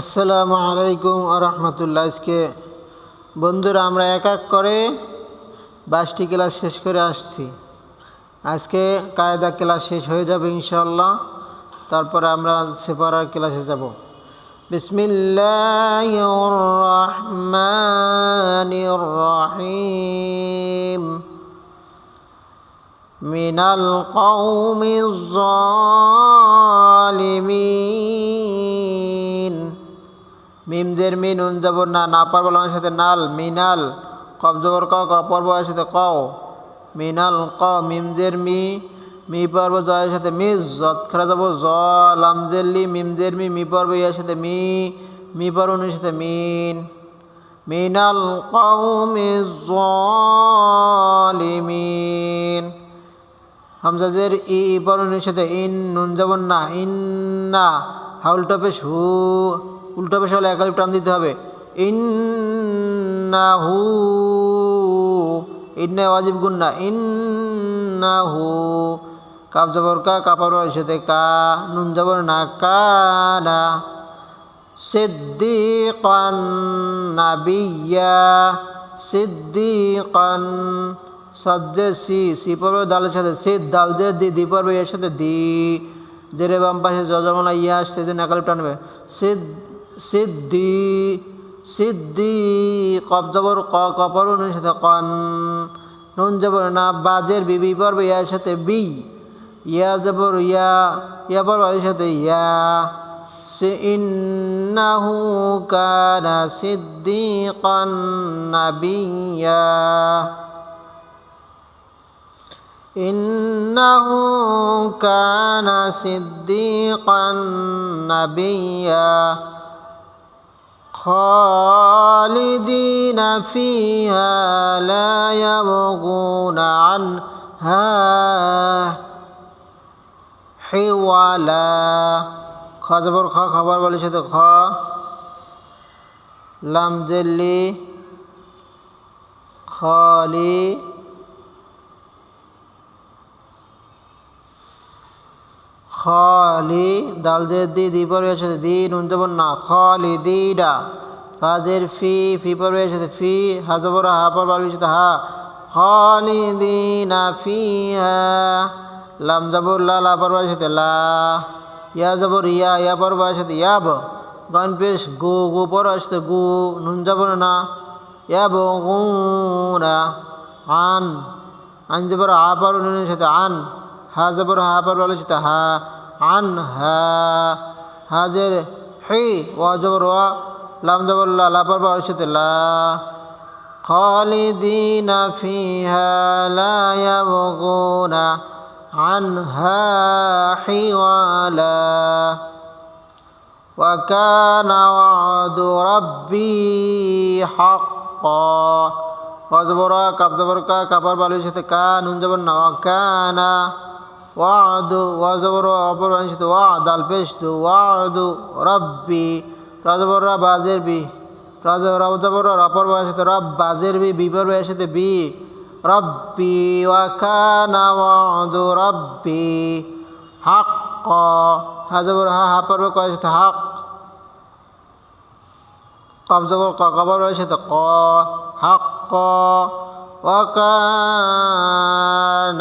আসসালামু আলাইকুম আরহামতুল্লাহ আজকে বন্ধুরা, আমরা এক এক করে বাইশটি ক্লাস শেষ করে আসছি। আজকে কায়দা ক্লাস শেষ হয়ে যাবে ইনশাল্লাহ তারপরে আমরা সেপারার ক্লাসে যাব। বিসমিল্লাহ মিনাল কৌমি জালিমিন মিমদের মিন উন জবর, না না পারব লামের সাথে নাল, মিনাল কব জবর, ক ক পর্ব এর সাথে কও। মিনাল, ক মিমজের মি মি পর্ব জয়ের সাথে মিস জত খেলা যাব জ, লামজের লি মিমজের মি মি পর্ব ইয়ার সাথে মি মি পর্ব নুর সাথে মিন। মিনাল কওমি জালিমিন হামজাজের ই বর্ণের সাথে ইন, নুন যেমন না, ইন্না হাউলটা পেশ হু উল্টো পেশ হলে একালি টান দিতে হবে। ইন্না হু ইন্না ওয়াজিব গুন্না ইন্না হু কাপ জবর কা কাপড় সাথে কা, নুন জবর না কানা সিদ্দিকান নাবিয়া, সিদ্দিকান সদ্যে সি সি পর্বে দালের সাথে সিদ দাল যে দি দি পর্বে এর সাথে দি। জেরে বাম পাশে যজমানা ইয়া আসছে যে টানবে সিদ সিদ্ধি সিদ্ধি কব জবর ক কপর নুন সাথে কন নুন জবর না বাজের বি বি পর্বে ইয়ার সাথে বি ইয়া জবর ইয়া ইয়া পর্ব এর সাথে ইয়া সে ইন্নাহু কানা সিদ্দিকান নাবিয়্যা إنه كان صديقا نبيا خالدين فيها لا يبغون عنها حولا خبر خ خبر বলে সাথে খ লাম জেলি খালি খালি দাল দি দি পর্বের সাথে দি নুন জবর না খালি দিডা ফাজের ফি ফি পর্বের সাথে ফি, হা পর্বের সাথে হা খালি দিনা ফি হা। লাম জবর, লা লা পর্বের সাথে লা। ইয়া জবর, ইয়া ইয়া পর্বের সাথে ইয়াব। গন পেশ, গু গু পর্বের সাথে গু, নুন জবর না। ইয়াব গুনা আন। আন জবর আ পর্ব নুনের সাথে আন। হা জবর, হা পর বলে সেটা হা। আন হা হাজের হি ওয়া জবর ওয়া লাম জবর লা লা পর বলে সেটা লা خالدين فيها لا يبغون عنها حوالا وكان وعد ربي حقا ওয়াজবর কাপ জবর কা কাপড় বালুর সাথে কা নুন জবর কানা ওয়াদু, ওয়াজবর অপর সাথে ওয়া দাল পেশ তু ওয়াদু রব্বি, রাজবর রা বাজের বি রাজবর অপর সাথে রব বাজের বি বিপর সাথে বি, রব্বি ওয়াকানা ওয়াদু রব্বি হাক হাজবর, হা হা, পর্ব কয় সাথে হাক وكان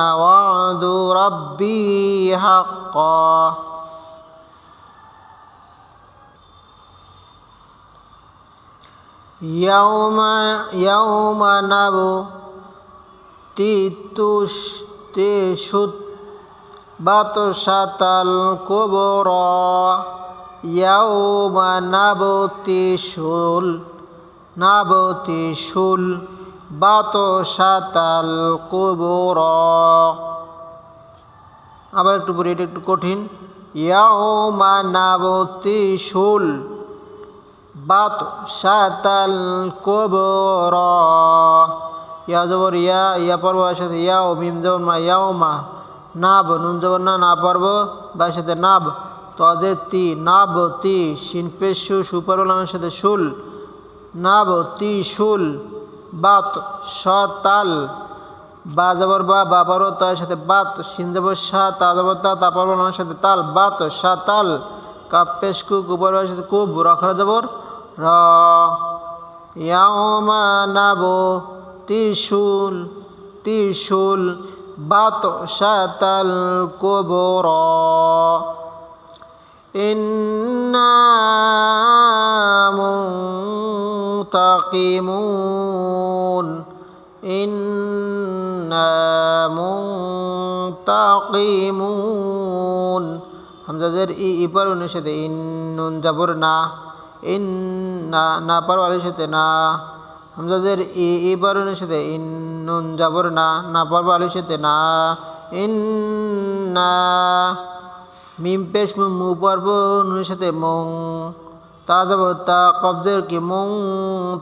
وعد ربي حقا يوم يوم نبو تيتوش تيشوت بطشة الكبرى يوم نبو تيشول نبو تيشول শুল বাত সাতাল কুবর। আবার একটু পরে এটা একটু কঠিন। ইয়াউমা নাবতি শুল বাত সাতাল কুবর। ইয়া জবর, ইয়া ইয়া পর্ব সাথে ইয়াও, মিম জবর মা ইয়াও মা নাব, নুন জবর না না পর্ব। বা সাথে নাব তজে তি নাব তি শিনপেশু সুপর্বলামের সাথে শুল। নাব তি শুল বাত সতাল বা যাবর বা বা তয়ের তার সাথে বাত। সিন যাব সা, তা যাবর তা তাপর নামের সাথে তাল। বাত, সা, তাল। কাপেশ কু কুপর সাথে কুব রখরা যাবর র। ইয়াওমা তিসুল বাত, সা বাত সাতাল কুবর ইন্না منتقمون إنا منتقمون হামজাদের ই ইপার উনের সাথে ইন নুন জাবর না ইন না না পার আলির সাথে না হামজাদের ই ইপার উনের সাথে ইন নুন জাবর না না পার আলির সাথে না ইন না মিম পেশ মু মু পর্ব নুনের সাথে মং যাব, তা কবজের কি? মং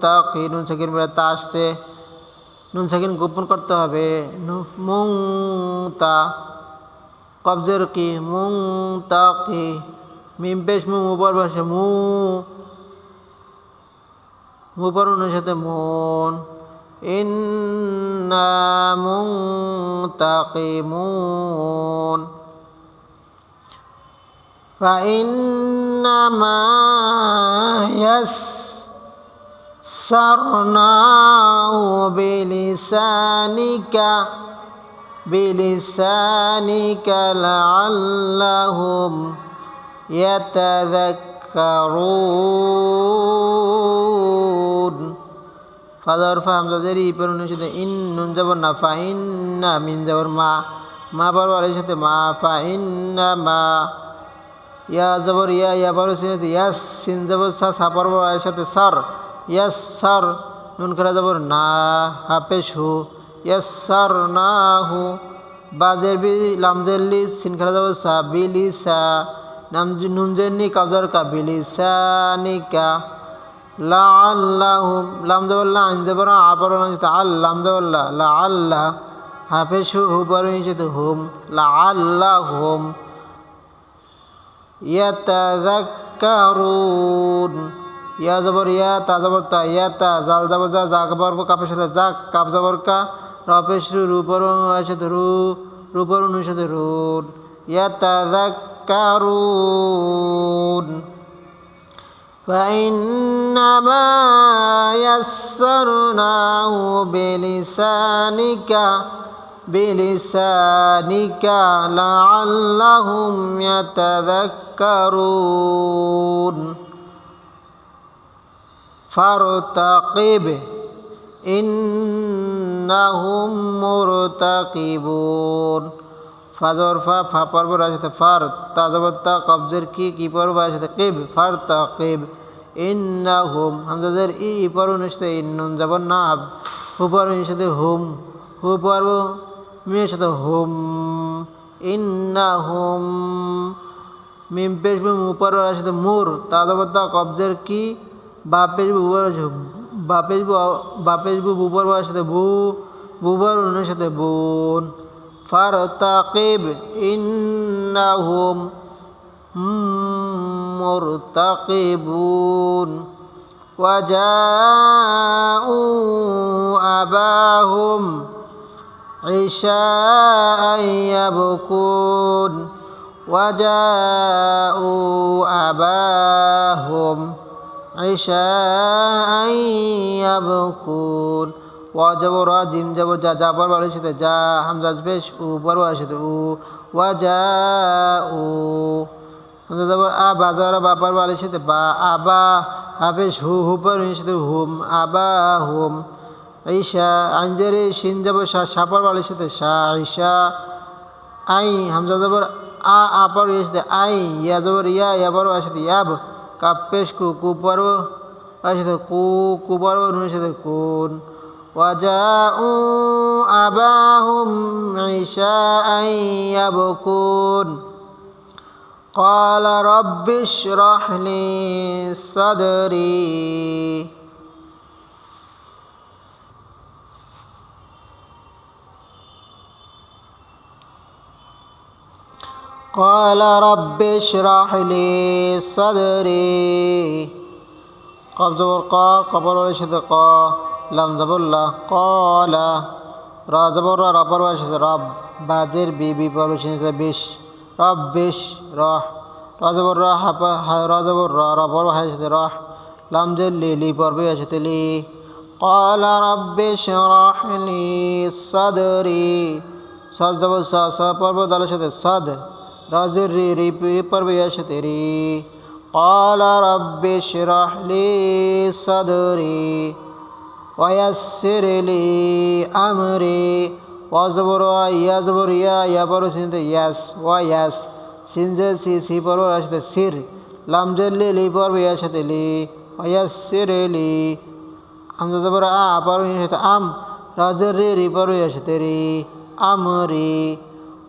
তা কি? নুন সাকিন বেড়া তা আসছে। নুন সাকিন গোপন করতে হবে। মং তা কবজের কি? মুং তা কি? মিম পেশ মু পর্ব আসে মু। পর্ব নুনের সাথে মন। ইন্না মুং তাকিমুন فإنما يسرناه بلسانك بلسانك لعلهم يتذكرون ফাদার ফা হামজাদের ই পেরুনের সাথে ইন নুন যাবর না ফা ইন না মিন যাবর মা মা বাবার সাথে মা ফা ইন না মা ইয়া জবর, ইয়া ইয়া বড় সিনেতে ইয়াস সিন জবর, সা সা পর এর সাথে সর। ইয়াস সর, নুন খেলা জবর, না হাফেশ হু ইয়াস সর, না, হু। বাজের বি লামজেল্লি সিন খেলা জবর, সা বিলি সা। নাম নুন জেন্নি কাবজার কা বিলি সা নিকা লা আল্লাহুম লাম, জবর, লা, আইন, জবর, আ পর আল, লাম, জবর, লা লা আল্লাহ হাফেশ হু সাথে হুম। লা আল্লাহুম ইয়াতাযাক্কারুন ইয়া জবর ইয়া তা জবর তা ইয়াতা জাল জবর যা যা জবর কাপের সাথে যা কাপ জবর কা রপেশ রু রূপর সাথে রু রূপর অনুর সাথে রুন ইয়াতাযাক্কারুন فإنما يسرناه بلسانك بلسانك لعلهم يتذكرون فارتقب إنهم مرتقبون ফাজর ফা ফা পর্ব সাথে ফার তাজবত্তা কবজের কি কি পর্ব সাথে কিব ফার তা কিব ইন্না হুম হামজাদের ই পর্ব সাথে ইন্নুন যাবন না হু পর্ব সাথে হুম হু পর্ব মিমের সাথে হুম ইন্না হুম মিম পেশ মু পর্ব সাথে মুর তাজবত্তা কবজের কি বা পেশ বু বা পেশ বু বা পেশ বু বু পর্ব সাথে বু বু পর্ব সাথে বুন فارتقب إنهم مرتقبون وجاءوا أباهم عشاء يبكون وجاءوا أباهم عشاء يبكون ওয়া যাবো র জিম যাবো যা যা পর বাড়ির সাথে যা হামজাজ বেশ উ পর বাড়ির সাথে উ ওয়া যা উ হামজা যাবো আ বা যাবো বা পর বাড়ির সাথে বা আবা হাফেজ হু হু পর সাথে হুম আবা হুম عيشة عن جري شين جبر شا شابر بالشدة شا عيشة أي همزة جبر آ آ پر يشد أي يا جبر يا يا پر باشد ياب كابش كو كو پر باشد كو كو پر نونشد كون وجاءوا أباهم عشاء يبكون قال رب اشرح لي صدري قال رب اشرح لي صدري قبض ورقا قبر ولشد قا লাম জবল্লা কলা রা জবর রা রবর সাথে রব বাজের বি বি পর সাথে বিশ রব বিশ রহ রজবর র হাপা রজবর র র পর্ব হাই সাথে রহ লাম জের লি লি পর্বে সাথে লি قال رب اشرح لي صدري صاد জবর সা সা পর্ব দালের সাথে সাদ رازري پرويش تري قال رب اشرح لي صدري ويسر لي أمري وازبر يزبر يا يبر سند يس ويس سنز سي سي پر رشد سير لام جل لي پر ويش تري ويسر لي حمزة زبر آ پر ويش أم رازري ري پر ويش تري أمري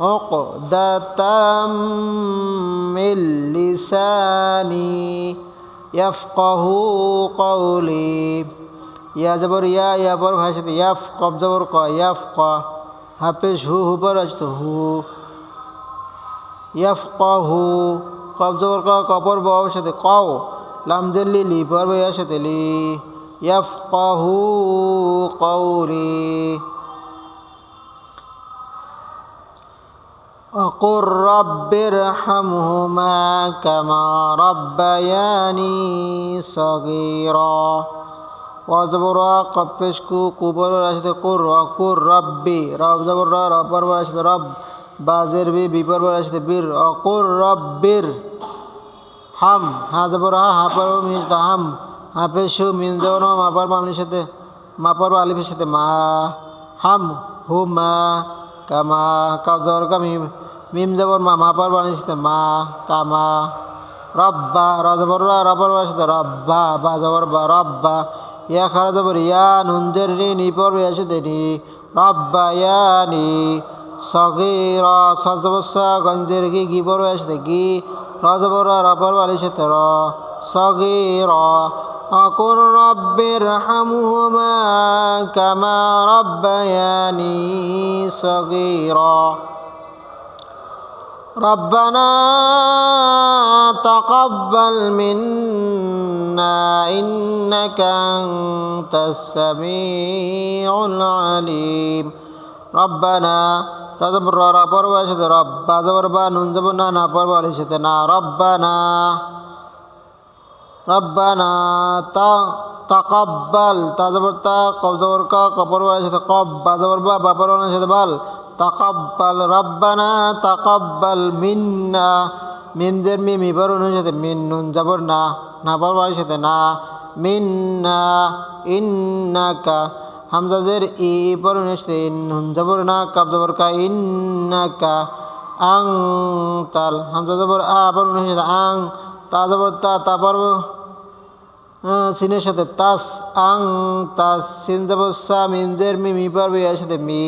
ওক দা তাম মিল লিসানি ইয়াফকাহু কওলি। ইয়া জবর, ইয়া ইয়া বর ভাষাতে ইয়াফ কব জবর ক ইয়াফ ক হাফেজ হু হু পর আসতো হু। ইয়াফকাহু কব জবর ক কপর বাবার সাথে কও। লাম জল্লি লি পর وقل رب ارحمهما كما ربياني صغيرا وزبر قفشكو كبر راشد قر وقر ربي رب زبر رب راشد رب بازر بي بيبر راشد بير وقر ربر হাম হা জবর হা হা পর মিন হাম হাফে শু মিন জবর মাপার মামলির সাথে মাপার আলিফের সাথে মা হাম হু মা কামা কাব জবর কা মিম জবর মা মাপার বানির সাথে মা কামা রব্বা, র জবর র রবর সাথে রব্বা, বা জবর বা রব্বা, ইয়া খারা জবর, ইয়া নুনজের নি নি পর ইয়া সাথে নি রব্বা, ইয়া নি সগির সজবসা গঞ্জের গি গি বড় সাথে গি রজবর রবর বালির সাথে র وقل رب ارحمهما كما ربياني صغيرا. ربنا تقبل منا إنك أنت السميع العليم. ربنا رزب ربنا پر ربنا رب ربنا با نون ربنا রব্বানা তা, তাকাব্বাল তাজাবর তা কবজাবর কা কবর সাথে কব বাজাবর বা বাবর সাথে বাল। তাকাব্বাল, রব্বানা তাকাব্বাল মিন্না মিমজের মিম ইবর সাথে মিন নুন জবর না না বরবার সাথে না, মিন্না, ইন্নাকা হামজাজের ই ইবর সাথে ইন নুন জবর না কব জবর কা, ইন্নাকা, আং, তাল, হামজা জবর আ বর সাথে আং, তা জবর তা তা পর্ব সিনের সাথে তাস আং তাস সিন জবর সা মিন জের মি মি পর্ব এর সাথে মি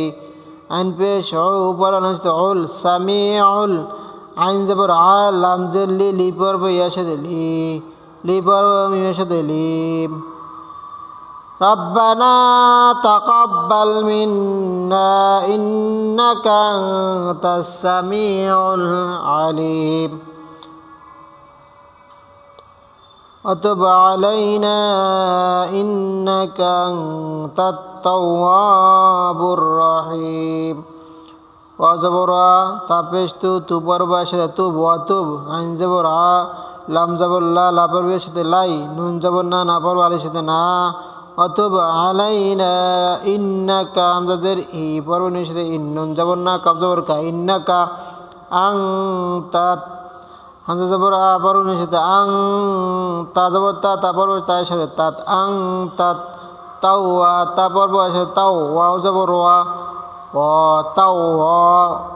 আইন পেশ উপর সাথে উল সামি উল আইন জবর আ লাম জের লি লি পর্ব ইয়ার সাথে লি লি পর্ব মিমের সাথে লি ربنا تقبل منا إنك أنت السميع العليم وتب علينا إنك أنت التواب الرحيم وزبرا تابشتو تبر باشد توب وتوب عن زبرا লাম জবর লা লাপর বিয়ের সাথে লাই নুন জবর না নাপর বালির সাথে না অতব আলাইনা ইন্নাকা আমজাদের ই পর্বনের সাথে ইন নুন জবর না কাব জবর কা ইন্নাকা আং তাত হামজা জবর আ সাথে আং তা তা তা তার সাথে তাত আং তাত তাও ওয়া তা সাথে তাও ওয়াও জবর ওয়া ও তাও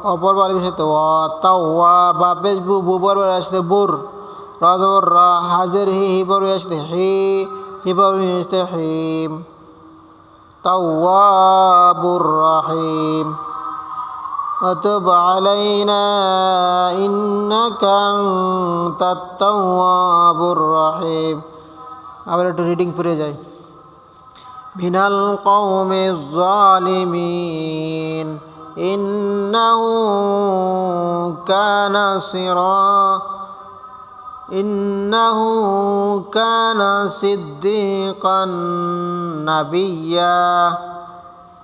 অপর বালির সাথে ও তাও ওয়া বা বেশ বু বুর রা হাজের হি হি হি হি হিম রাহিম وتب علينا إنك أنت التواب الرحيم আবার একটু রিডিং পড়ে যাই من القوم الظالمين إنه كان صراطا إنه كان صديقا نبيا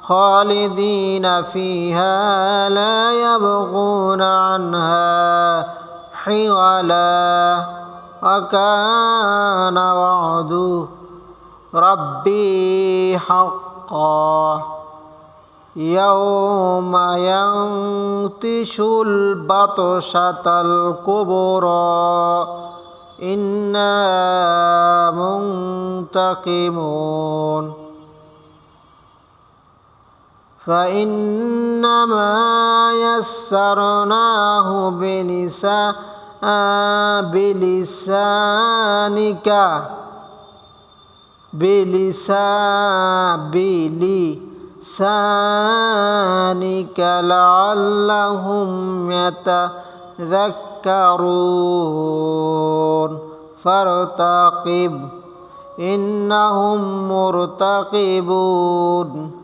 خالدين فيها لا يبغون عنها حولا وكان وعد ربي حقا يوم ينتش البطشة الكبرى إنا منتقمون فإنما يسرناه بلسا بلسانك. بلسان بلسانك لعلهم يتذكرون. فارتقب إنهم مرتقبون.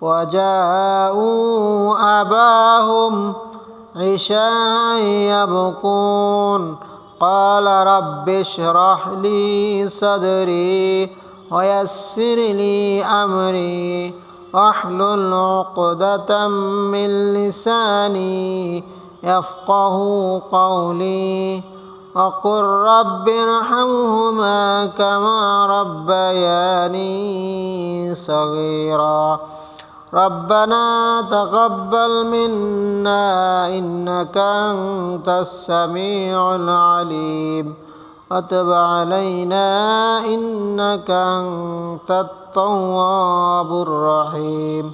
وجاءوا أباهم عشاء يبكون قال رب اشرح لي صدري ويسر لي أمري. واحلل عقدة من لساني يفقه قولي. وقل رب ارحمهما كما ربياني صغيرا. ربنا تقبل منا إنك أنت السميع العليم وتب علينا إنك أنت التواب الرحيم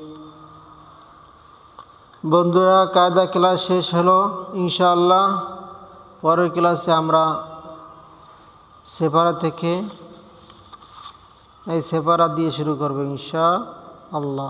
বন্ধুরা কায়দা ক্লাস শেষ হলো ইনশাআল্লাহ পরের ক্লাসে আমরা সেপারা থেকে এই সেপারা দিয়ে শুরু করবো ইনশা আল্লাহ